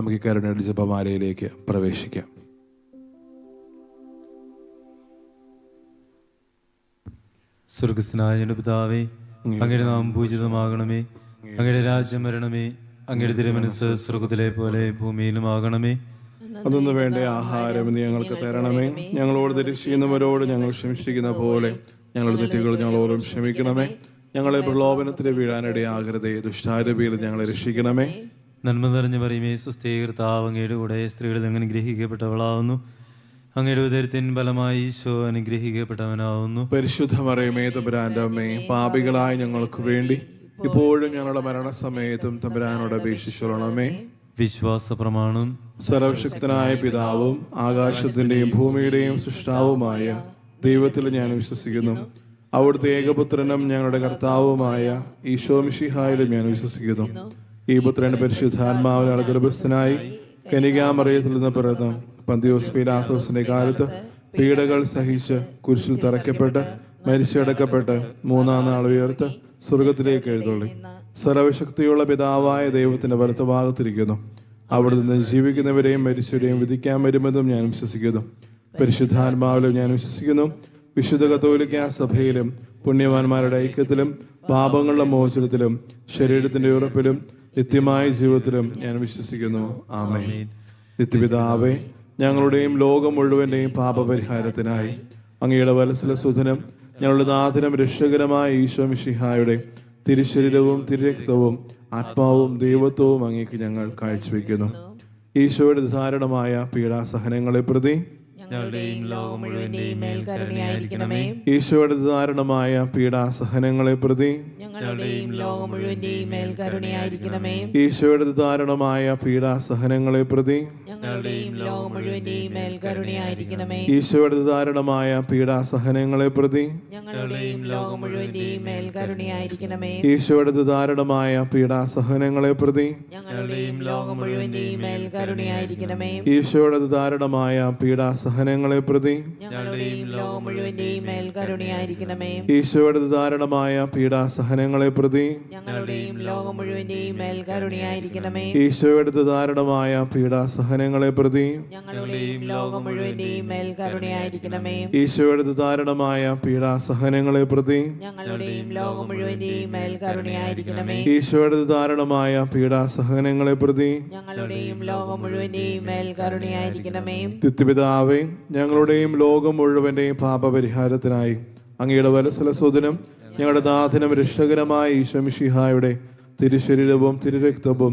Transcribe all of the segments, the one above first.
നമുക്ക് ഈ കരുണയുടെ ജപമാലയിലേക്ക് പ്രവേശിക്കാം. സ്വർഗസ്നായ പിതാവേ അങ്ങയുടെ നാം പൂജിതമാകണമേ. അങ്ങയുടെ രാജ്യം വരണമേ. അങ്ങയുടെ തിരുമനസ് സ്വർഗത്തിലെ പോലെ ഭൂമിയിലും ഭൂമിയിലുമാകണമേ. അതൊന്നു വേണ്ട ആഹാരം ഞങ്ങൾക്ക് തരണമേ. ഞങ്ങളോട് തിരിച്ചുന്നവരോട് ഞങ്ങൾ ക്ഷമിച്ചിരിക്കുന്ന പോലെ ഞങ്ങളുടെ തെറ്റുകൾ ഞങ്ങളോടും ക്ഷമിക്കണമേ. ഞങ്ങളെ പ്രലോഭനത്തിന് വീഴാനിടയാകരുതേ. ദുഷ്ടാരൂപിയിൽ ഞങ്ങളെ രക്ഷിക്കണമേ. നന്മ നിറഞ്ഞ പറയുമേ സുസ്ഥീകർത്താവ് അങ്ങയുടെ കൂടെ സ്ത്രീകളിൽ അങ്ങനെ ഗ്രഹിക്കപ്പെട്ടവളാവുന്നു അങ്ങയുടെ ഉദരത്തിൻ ഫലമായി ഈശോ അനുഗ്രഹിക്കപ്പെട്ടവനാവുന്നു. പരിശുദ്ധ മറിയമേ തമ്പുരാന്റെ അമ്മേ പാപികളായ ഞങ്ങൾക്ക് വേണ്ടി ഇപ്പോഴും ഞങ്ങളുടെ മരണസമയത്തും തമ്പുരാനോട് അപേക്ഷിച്ചോളണമേ. വിശ്വാസ പ്രമാണം സർവശക്തനായ പിതാവും ആകാശത്തിന്റെയും ഭൂമിയുടെയും സൃഷ്ടാവുമായ ദൈവത്തിൽ ഞാൻ വിശ്വസിക്കുന്നു. അവിടുത്തെ ഏകപുത്രനും ഞങ്ങളുടെ കർത്താവുമായ ഈശോ മിഷിഹായിലും ഞാൻ വിശ്വസിക്കുന്നു. ഈ പുത്രൻ പരിശുദ്ധാത്മാവിനാണ് ഗർഭസ്ഥനായി കനികാമറിയത്തിൽ നിന്ന് പിറന്നു പന്തിയോസ് പീലാത്തോസിന്റെ കാലത്ത് പീഡകൾ സഹിച്ച് കുരിശിൽ തറയ്ക്കപ്പെട്ട് മരിച്ചടക്കപ്പെട്ട് മൂന്നാം നാൾ ഉയർത്ത് സ്വർഗത്തിലേക്ക് എഴുന്നള്ളി. സർവശക്തിയുള്ള പിതാവായ ദൈവത്തിന്റെ വലത്ത് ഭാഗത്തിരിക്കുന്നു അവിടെ നിന്ന് ജീവിക്കുന്നവരെയും മരിച്ചവരെയും വിധിക്കാൻ വരുമെന്നും ഞാൻ വിശ്വസിക്കുന്നു. പരിശുദ്ധാത്മാവിലും ഞാൻ വിശ്വസിക്കുന്നു. വിശുദ്ധ കത്തോലിക്ക സഭയിലും പുണ്യവാന്മാരുടെ ഐക്യത്തിലും പാപങ്ങളുടെ മോചനത്തിലും ശരീരത്തിന്റെ ഉറപ്പിലും നിത്യമായ ജീവിതത്തിലും ഞാൻ വിശ്വസിക്കുന്നു. ആമേ നിത്യപിതാവേ ഞങ്ങളുടെയും ലോകം മുഴുവന്റെയും പാപപരിഹാരത്തിനായി അങ്ങയുടെ വലസല സുധനം ഞങ്ങളുടെ നാഥനം രക്ഷകരമായ ഈശോ മിഷിഹായുടെ തിരുശരീരവും തിരുരക്തവും ആത്മാവും ദൈവത്വവും അങ്ങേക്ക് ഞങ്ങൾ കാഴ്ചവെക്കുന്നു. ഈശോയുടെ ധാരണമായ പീഡാസഹനങ്ങളെ പ്രതി ഞങ്ങളുടെയും ലോകം മുഴുവന്റെയും മേൽ കരുണയായിരിക്കണമേ. ഈശോയുടെ ദാരുണമായ പീഡാസഹനങ്ങളെ പ്രതി ഞങ്ങളുടെയും ലോകം മുഴുവന്റെയും മേൽ കരുണയായിരിക്കണമേ. ഈശോയുടെ ദാരുണമായ പീഡാസഹനങ്ങളെ പ്രതി ഞങ്ങളുടെയും ലോകം മുഴുവന്റെയും മേൽ കരുണയായിരിക്കണമേ. ഈശോയുടെ ദാരുണമായ പീഡാസഹനങ്ങളെ പ്രതി ഞങ്ങളുടെയും ലോകം മുഴുവന്റെയും മേൽ കരുണയായിരിക്കണമേ. ഈശോയുടെ ദാരുണമായ പീഡാസഹനങ്ങളെ പ്രതി ഞങ്ങളുടെയും ലോകം മുഴുവന്റെയും മേൽ കരുണയായിരിക്കണമേ. ഈശോയുടെ ദാരുണമായ പീഡാസഹനങ്ങളെ പ്രതി ഞങ്ങളുടെയും ലോകം മുഴുവന്റെയും മേൽ കരുണയായിരിക്കണമേ. ഈശോയുടെ ദാരുണമായ പീഡാസഹനങ്ങളെ പ്രതി ഞങ്ങളുടെയും ലോകം മുഴുവന്റെയും മേൽ കരുണയായിരിക്കണമേ. ഈശോയുടെ ദാരുണമായ പീഡാസഹനങ്ങളെ പ്രതി ഞങ്ങളുടെയും ലോകം മുഴുവന്റെയും മേൽ കരുണയായിരിക്കണമേ. ഈശോയുടെ ദാരുണമായ പീഡാസഹനങ്ങളെ പ്രതി. ഞങ്ങളുടെയും ലോകം മുഴുവന്റെയും മേൽ കരുണയായിരിക്കണമേ. ഈശോയുടെ ദാരുണമായ പീഡാസഹനങ്ങളെ പ്രതി. ഞങ്ങളുടെയും ലോകം മുഴുവന്റെയും മേൽ കരുണയായിരിക്കണമേ. തിത്തുപിതാവേ ഞങ്ങളുടെയും ലോകം മുഴുവന്റെയും പാപപരിഹാരത്തിനായി അങ്ങയുടെ വലസലസോദനം ഞങ്ങളുടെ നാഥനും രക്ഷകരമായ ഈശ്വമിഷിഹായുടെ തിരുശരീരവും തിരുരക്തവും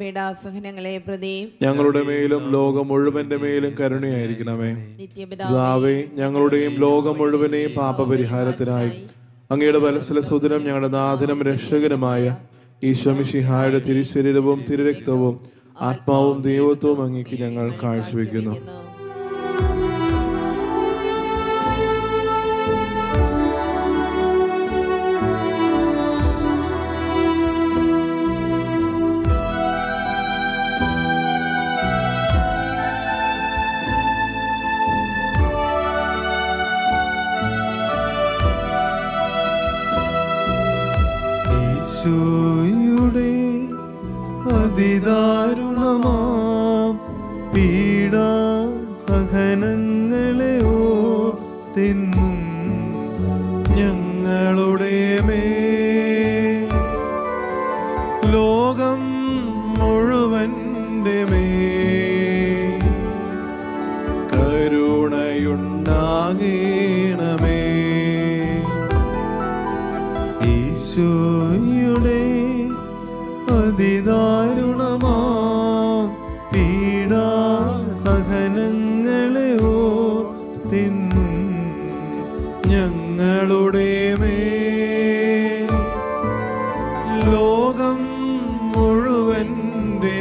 പീഡാസഹനങ്ങളെ പ്രതി. ഞങ്ങളുടെ മേലും ലോകം മുഴുവന്റെ മേലും കരുണയായിരിക്കണമേ. നിത്യപിതാവേ പിതാവേ ഞങ്ങളുടെയും ലോകം മുഴുവനെയും പാപപരിഹാരത്തിനായി അങ്ങയുടെ വലസല സുദിനം ഞങ്ങളുടെ നാഥനും രക്ഷകനുമായ ഈശ്വമിഷിഹായുടെ തിരുശരീരവും തിരുരക്തവും ആത്മാവും ദൈവത്വവും അങ്ങേക്ക് ഞങ്ങൾ കാഴ്ചവെക്കുന്നു. ഈശോയുടെ അതിദാരുണമാം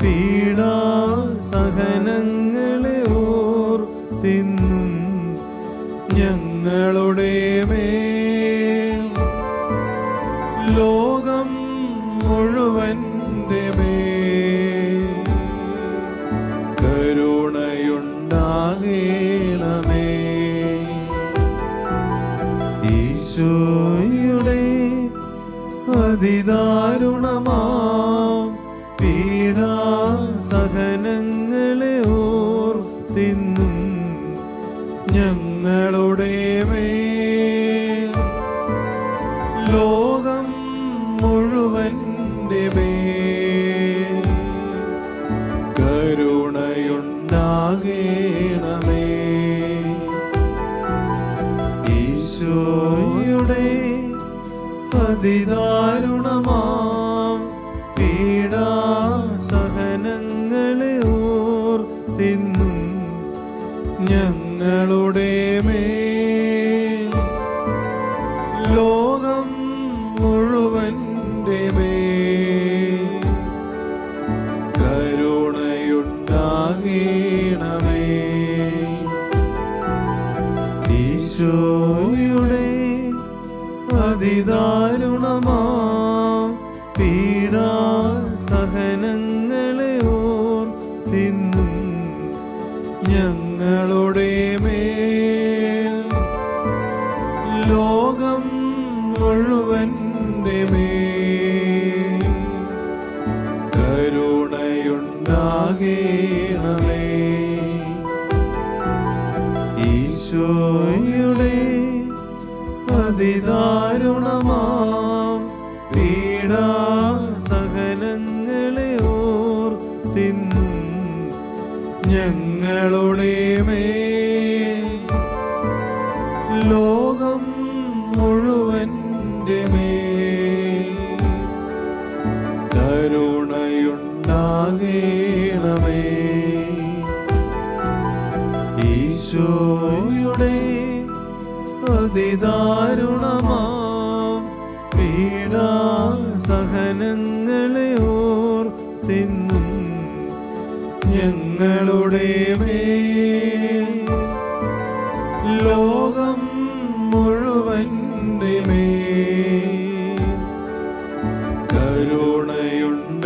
പീഡാ സഹനങ്ങളെ ഓർത്തിന്നും ഞങ്ങളുടെ മേ ലോകം മുഴുവന്റെ കരുണയുണ്ടാകണമേ. ഈശോയുടെ അതിദാരുണമാ കരുണയുണ്ടാകണമേ. ഈശോയുടെ സഹനങ്ങളെ ഞങ്ങളുടെ മേൽ. ലോകം മുഴുവന്റെ മേൽ ഞങ്ങളുടെ ലോകം കരുണയുണ്ടാകണമേ. ഈശോയുടെ പീഡാ ഞങ്ങളുടെ ലോകം കരുണയുണ്ടാകണമേ. ഈശോയുടെ അതിദാരുണമാം പീഡാ സഹനങ്ങളെ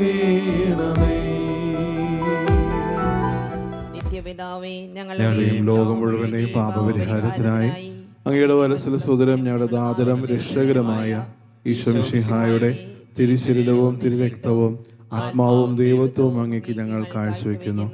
കരുണയുണ്ടാകണമേ നിത്യപിതാവേ ഞങ്ങളുടെയും ലോകം മുഴുവനെയും പാപപരിഹാരത്തിനായി അങ്ങയുടെ വലസല സുതരം ഞങ്ങളുടെ ദാതരം രക്ഷകരമായ ഈശ്വംഷിഹായുടെ തിരുശരീരവും തിരുരക്തവും ആത്മാവും ദൈവത്വവും അങ്ങേക്ക് ഞങ്ങൾ കാഴ്ചവെക്കുന്നു.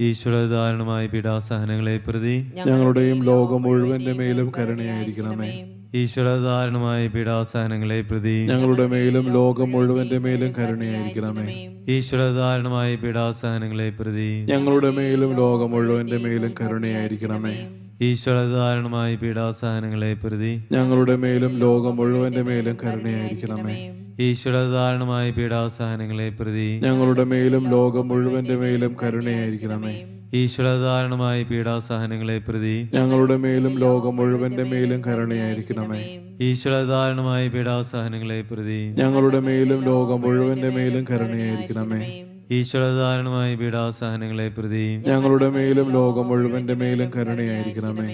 ഈശ്വര ധാരണമായ പീഡാസഹനങ്ങളെ പ്രതി ഞങ്ങളുടെയും ലോകം മുഴുവന്റെ മേലും കരുണയായിരിക്കണമേ. ഈശ്വരധാരണമായ പീഡാസഹനങ്ങളെ പ്രതി. ഞങ്ങളുടെ മേലും ലോകം മുഴുവന്റെ മേലും കരുണയായിരിക്കണമേ. ഈശ്വരധാരണമായ പീഡാസഹനങ്ങളെ പ്രതി. ഞങ്ങളുടെ മേലും ലോകം മുഴുവന്റെ മേലും കരുണയായിരിക്കണമേ. ഈശ്വരധാരണമായ പീഡാസഹനങ്ങളെ പ്രതി. ഞങ്ങളുടെ മേലും ലോകം മുഴുവന്റെ മേലും കരുണയായിരിക്കണമേ. ഈശ്വരധാരണമായ പീഡാസഹനങ്ങളെ പ്രതി. ഞങ്ങളുടെ മേലും ലോകം മുഴുവന്റെ മേലും കരുണയായിരിക്കണമേ. ഈശ്വരധാരണമായ പീഡാസഹനങ്ങളെ പ്രതി ഞങ്ങളുടെ മേലും ലോകം മുഴുവന്റെ മേലും കരുണയായിരിക്കണമേ. ഈശ്വരധാരണമായ പീഡാസഹനങ്ങളെ പ്രതി ഞങ്ങളുടെ മേലും ലോകം മുഴുവന്റെ മേലും കരുണയായിരിക്കണമേ. ഈശ്വരധാരണമായ പീഡാസഹനങ്ങളെ പ്രതി ഞങ്ങളുടെ മേലും ലോകം മുഴുവന്റെ മേലും കരുണയായിരിക്കണമേ.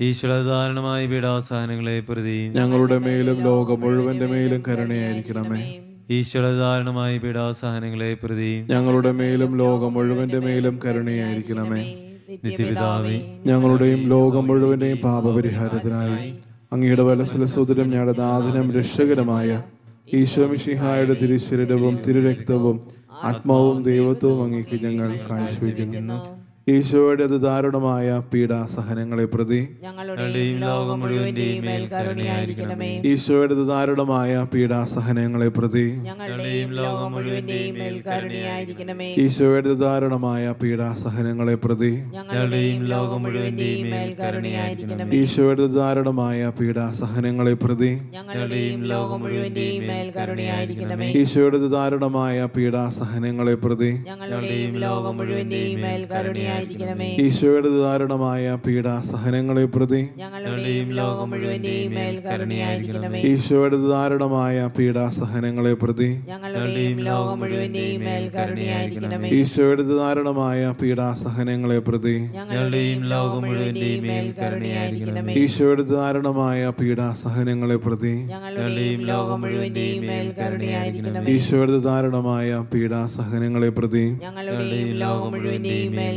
ഈശ്വരധാരണമായ പീഡാസഹനങ്ങളെ പ്രതി ഞങ്ങളുടെ മേലും ലോകം മുഴുവന്റെ മേലും കരുണയായിരിക്കണമേ. ഈശ്വരധാരണമായ പീഡാസഹനങ്ങളെ പ്രതി. ഞങ്ങളുടെ മേലും ലോകം മുഴുവന്റെ മേലും കരുണയായിരിക്കണമേ. നിത്യപിതാവേ ഞങ്ങളുടെയും ലോകം മുഴുവന്റെയും പാപപരിഹാരത്തിനായി അങ്ങയുടെ വലസലസോദരം ഞങ്ങളുടെ നാഥനും രക്ഷകരമായ ഈശോമിഷിഹായുടെ തിരുശരീരവും തിരുരക്തവും ആത്മാവും ദൈവത്വവും അങ്ങേക്ക് ഞങ്ങൾ കാഴ്ചവെക്കുന്നു. ഈശോയുടെ അതിദാരുണമായ പീഡാസഹനങ്ങളെ പ്രതി ഈശോയുടെ ദാരുണമായ പീഡാസഹനങ്ങളെ പ്രതി ഈശോയുടെ ദാരുണമായ പീഡാസഹനങ്ങളെ പ്രതി ഈശോയുടെ ദാരുണമായ പീഡാസഹനങ്ങളെ പ്രതി ഈശോയുടെ ദാരുണമായ പീഡാസഹനങ്ങളെ പ്രതി ഞങ്ങളുടെയും ലോകം മുഴുവന്റെയും മേൽ കരുണയായിരിക്കണമേ. ഈശോയുടെ ദാരുണമായ പീഡാസഹനങ്ങളെ പ്രതി ഞങ്ങളുടെയും ലോകം മുഴുവന്റെയും മേൽ കരുണയായിരിക്കണമേ. ഈശോയുടെ ദാരുണമായ പീഡാസഹനങ്ങളെ പ്രതി ഞങ്ങളുടെയും ലോകം മുഴുവന്റെയും മേൽ കരുണയായിരിക്കണമേ. ഈശോയുടെ ദാരുണമായ പീഡാസഹനങ്ങളെ പ്രതി ഞങ്ങളുടെയും ലോകം മുഴുവന്റെയും മേൽ കരുണയായിരിക്കണമേ. ഈശോയുടെ ദാരുണമായ പീഡാസഹനങ്ങളെ പ്രതി ഞങ്ങളുടെയും ലോകം മുഴുവന്റെയും മേൽ കരുണയായിരിക്കണമേ. ഈശോയുടെ ദാരുണമായ പീഡാസഹനങ്ങളെ പ്രതി ഞങ്ങളുടെയും ലോകം മുഴുവന്റെയും മേൽ